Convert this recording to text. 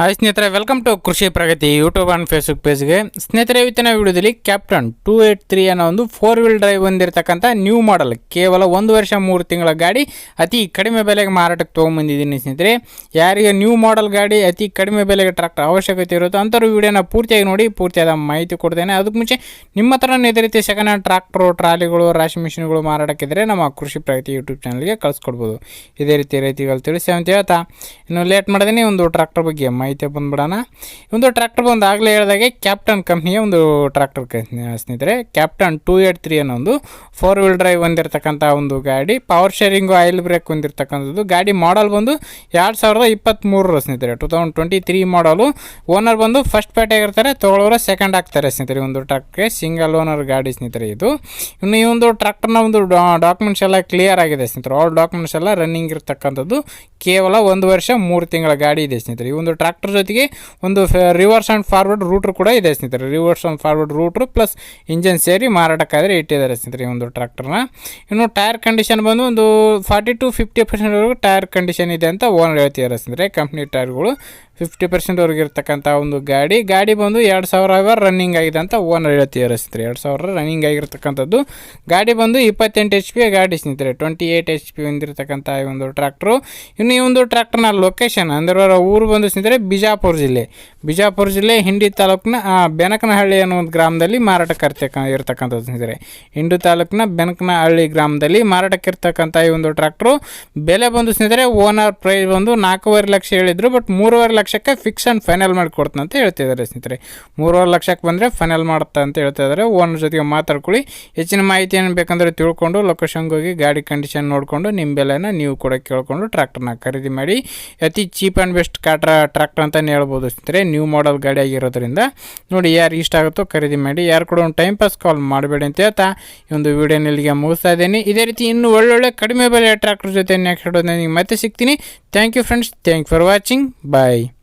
Hi ಸ್ನೇಹಿತರೆ welcome to Krishi Pragati YouTube and Facebook ಪೇಜ್ಗೆ ಸ್ನೇಹಿತರೆ, ಇವತ್ತಿನ ವಿಡಿಯೋದಲ್ಲಿ ಕ್ಯಾಪ್ಟನ್ ಟೂ ಏಟ್ ತ್ರೀ ಅನ್ನೋ ಒಂದು ಫೋರ್ ವೀಲ್ ಡ್ರೈವ್ ಹೊಂದಿರತಕ್ಕಂಥ ನ್ಯೂ ಮಾಡಲ್ ಕೇವಲ ಒಂದು ವರ್ಷ ಮೂರು ತಿಂಗಳ ಗಾಡಿ ಅತಿ ಕಡಿಮೆ ಬೆಲೆಗೆ ಮಾರಾಟಕ್ಕೆ ತೊಗೊಂಬಂದಿದ್ದೀನಿ ಸ್ನೇಹಿತರೆ. ಯಾರಿಗೆ ನ್ಯೂ ಮಾಡಲ್ ಗಾಡಿ ಅತಿ ಕಡಿಮೆ ಬೆಲೆಗೆ ಟ್ರಾಕ್ಟರ್ ಅವಶ್ಯಕತೆ ಇರುತ್ತೋ ಅಂಥವ್ರು ವಿಡಿಯೋನ ಪೂರ್ತಿಯಾಗಿ ನೋಡಿ, ಪೂರ್ತಿಯಾದ ಮಾಹಿತಿ ಕೊಡ್ತೇನೆ. ಅದಕ್ಕೆ ಮುಂಚೆ ನಿಮ್ಮ ಹತ್ರ ಇದೇ ರೀತಿ ಸೆಕೆಂಡ್ ಹ್ಯಾಂಡ್ ಟ್ರಾಕ್ಟರು ಟ್ರಾಲಿಗಳು, ರಾಶಿ ಮಿಷಿನ್ಗಳು ಮಾರಾಟಕ್ಕಿದ್ರೆ ನಮ್ಮ ಕೃಷಿ ಪ್ರಗತಿ ಯೂಟ್ಯೂಬ್ ಚಾನಲ್ಗೆ ಕಳಿಸ್ಕೊಡ್ಬೋದು. ಇದೇ ರೀತಿ ರೈತಿಗಳು ತಿಳಿಸಿ ಅಂತ ಹೇಳ್ತಾ. ಇನ್ನು ಲೇಟ್ ಮಾಡಿದೀನಿ ಒಂದು ಟ್ರಾಕ್ಟರ್ ಬಗ್ಗೆ ಮಾಹಿತಿ ಬಂದ್ಬಿಡೋಣ. ಈ ಒಂದು ಟ್ರ್ಯಾಕ್ಟರ್ ಬಂದು ಆಗಲೇ ಹೇಳಿದಾಗೆ ಕ್ಯಾಪ್ಟನ್ ಕಂಪ್ನಿಯ ಒಂದು ಟ್ರ್ಯಾಕ್ಟರ್ ಸ್ನೇಹಿತರೆ ಕ್ಯಾಪ್ಟನ್ ಟೂ ಏಟ್ ತ್ರೀ ಅನ್ನೋ ಒಂದು ಫೋರ್ ವೀಲ್ ಡ್ರೈವ್ ಹೊಂದಿರತಕ್ಕಂಥ ಒಂದು ಗಾಡಿ ಪವರ್ ಶೇರಿಂಗು ಆಯಿಲ್ ಬ್ರೇಕ್ ಹೊಂದಿರತಕ್ಕಂಥದ್ದು. ಗಾಡಿ ಮಾಡಲ್ ಬಂದು ಎರಡು ಸಾವಿರದ ಇಪ್ಪತ್ತ್ಮೂರರ ಸ್ನೇಹಿತರೆ ಟೂ ತೌಸಂಡ್ ಟ್ವೆಂಟಿ ತ್ರೀ ಮಾಡಲು ಓನರ್ ಬಂದು ಫಸ್ಟ್ ಆಗಿರ್ತಾರೆ ತೊಗೊಳೋರು ಸೆಕೆಂಡ್ ಆಗ್ತಾರೆ ಸ್ನೇಹಿತರೆ ಒಂದು ಟ್ರಕ್ಗೆ ಸಿಂಗಲ್ ಓನರ್ ಗಾಡಿ ಸ್ನೇಹಿತರೆ ಇದು. ಇನ್ನು ಈ ಒಂದು ಟ್ರ್ಯಾಕ್ಟರ್ನ ಒಂದು ಡಾಕ್ಯುಮೆಂಟ್ಸ್ ಎಲ್ಲ ಕ್ಲಿಯರ್ ಆಗಿದೆ ಸ್ನೇಹಿತರೆ. ಆಲ್ ಡಾಕ್ಯುಮೆಂಟ್ಸ್ ಎಲ್ಲ ರನ್ನಿಂಗ್ ಇರತಕ್ಕಂಥದ್ದು. ಕೇವಲ ಒಂದು ವರ್ಷ ಮೂರು ತಿಂಗಳ ಗಾಡಿ ಇದೆ ಸ್ನೇಹಿತರೆ. ಈ ಒಂದು ಟ್ರ್ಯಾಕ್ಟರ್ ಜೊತೆಗೆ ಒಂದು ರಿವರ್ಸ್ ಆ್ಯಂಡ್ ಫಾರ್ವರ್ಡ್ ರೂಟ್ರ್ ಕೂಡ ಇದೆ ಸ್ನೇಹಿತರೆ. Reverse and forward rotor plus engine ಸೇರಿ ಮಾರಾಟಕ್ಕಾದರೆ ಇಟ್ಟಿದ್ದಾರೆ ಸ್ನೇಹಿತರೆ ಈ ಒಂದು ಟ್ರ್ಯಾಕ್ಟರ್ನ ಇನ್ನು ಟೈರ್ ಕಂಡೀಷನ್ ಬಂದು ಒಂದು ಫಾರ್ಟಿ ಟು ಫಿಫ್ಟಿ ಪರ್ಸೆಂಟ್ವರೆಗೂ ಟೈರ್ ಕಂಡೀಷನ್ ಇದೆ ಅಂತ ಓನರ್ ಹೇಳ್ತಿದ್ದಾರೆ ಸ್ನೇಹಿತರೆ. ಕಂಪ್ನಿ ಟೈರ್ಗಳು ಫಿಫ್ಟಿ ಪರ್ಸೆಂಟ್ವರೆಗೆ ಇರ್ತಕ್ಕಂಥ ಒಂದು ಗಾಡಿ. ಗಾಡಿ ಬಂದು ಎರಡು ಸಾವಿರ ಅವರ್ ರನ್ನಿಂಗ್ ಆಗಿದೆ ಅಂತ ಓನರ್ ಹೇಳ್ತಿದ್ದಾರೆ ಸ್ನೇಹಿತರೆ. ಎರಡು ಸಾವಿರ ರನ್ನಿಂಗ್ ಆಗಿರ್ತಕ್ಕಂಥದ್ದು. ಗಾಡಿ ಬಂದು ಇಪ್ಪತ್ತೆಂಟು ಎಚ್ ಪಿ ಗಾಡಿ ಸ್ನೇಹಿತರೆ. ಟ್ವೆಂಟಿ ಏಯ್ಟ್ ಎಚ್ ಪಿ ಹೊಂದಿರತಕ್ಕಂಥ ಈ ಒಂದು ಟ್ರ್ಯಾಕ್ಟ್ರು ಇನ್ನು ಈ ಒಂದು ಟ್ರ್ಯಾಕ್ಟರ್ನ ಲೊಕೇಶನ್ ಅಂದರೆ ಊರು ಬಂದು ಸ್ನೇಹಿತರೆ ಬಿಜಾಪುರ ಜಿಲ್ಲೆ ಬಿಜಾಪುರ ಜಿಲ್ಲೆ ಹಿಂಡಿ ತಾಲೂಕಿನ ಬೆನಕನಹಳ್ಳಿ ಅನ್ನೋ ಒಂದು ಗ್ರಾಮದಲ್ಲಿ ಮಾರಾಟಕ್ಕೆ ಇರ್ತಕ್ಕ ಇರ್ತಕ್ಕಂಥದ್ದು ಸ್ನೇಹಿತರೆ. ಹಿಂಡು ತಾಲೂಕಿನ ಬೆನಕನಹಳ್ಳಿ ಗ್ರಾಮದಲ್ಲಿ ಮಾರಾಟಕ್ಕೆ ಇರ್ತಕ್ಕಂಥ ಈ ಒಂದು ಟ್ರ್ಯಾಕ್ಟ್ರು ಬೆಲೆ ಬಂದು ಸ್ನೇಹಿತರೆ, ಓನರ್ ಪ್ರೈಸ್ ಬಂದು ನಾಲ್ಕೂವರೆ ಲಕ್ಷ ಹೇಳಿದರು, ಬಟ್ ಮೂರುವರೆ ಲಕ್ಷಕ್ಕೆ ಫಿಕ್ಸ್ ಆ್ಯಂಡ್ ಫೈನಲ್ ಮಾಡಿಕೊಡ್ತಾನೆ ಅಂತ ಹೇಳ್ತಿದ್ದಾರೆ ಸ್ನೇಹಿತರೆ. ಮೂರುವರೆ ಲಕ್ಷಕ್ಕೆ ಬಂದರೆ ಫೈನಲ್ ಮಾಡುತ್ತಾ ಅಂತ ಹೇಳ್ತಾ ಇದ್ದಾರೆ. ಓನರ್ ಜೊತೆಗೆ ಮಾತಾಡ್ಕೊಳ್ಳಿ. ಹೆಚ್ಚಿನ ಮಾಹಿತಿ ಏನು ಬೇಕಂದರೆ ತಿಳ್ಕೊಂಡು ಲೊಕೇಶನ್ಗೆ ಹೋಗಿ, ಗಾಡಿ ಕಂಡೀಷನ್ ನೋಡಿಕೊಂಡು ನಿಮ್ಮ ಬೆಲೆನ ನೀವು ಕೂಡ ಕೇಳಿಕೊಂಡು ಟ್ರ್ಯಾಕ್ಟರ್ನ ಖರೀದಿ ಮಾಡಿ, ಅತಿ ಚೀಪ್ ಆ್ಯಂಡ್ ಬೆಸ್ಟ್ ಕಾಟ್ರ ಟ್ರ್ಯಾಕ್ಟರ್ ಅಂತಲೇ ಹೇಳ್ಬೋದು ಸ್ನೇಹಿತರೆ. ನ್ಯೂ ಮಾಡೆಲ್ ಗಾಡಿ ಆಗಿರೋದ್ರಿಂದ ನೋಡಿ ಯಾರು ಇಷ್ಟ ಆಗುತ್ತೋ ಖರೀದಿ ಮಾಡಿ, ಯಾರು ಕೂಡ ಒಂದು ಟೈಮ್ ಪಾಸ್ ಕಾಲ್ ಮಾಡಬೇಡಿ ಅಂತ ಹೇಳ್ತಾ ಈ ಒಂದು ವಿಡಿಯೋನ ಇಲ್ಲಿಗೆ ಮುಗಿಸ್ತಾ ಇದ್ದೀನಿ. ಇದೇ ರೀತಿ ಇನ್ನೂ ಒಳ್ಳೊಳ್ಳೆ ಕಡಿಮೆ ಬೆಲೆ ಟ್ರ್ಯಾಕ್ಟರ್ ಜೊತೆ ನೆಕ್ಸ್ಟ್ ನಿಮಗೆ ಮತ್ತೆ ಸಿಗ್ತೀನಿ. Thank you friends thank for watching bye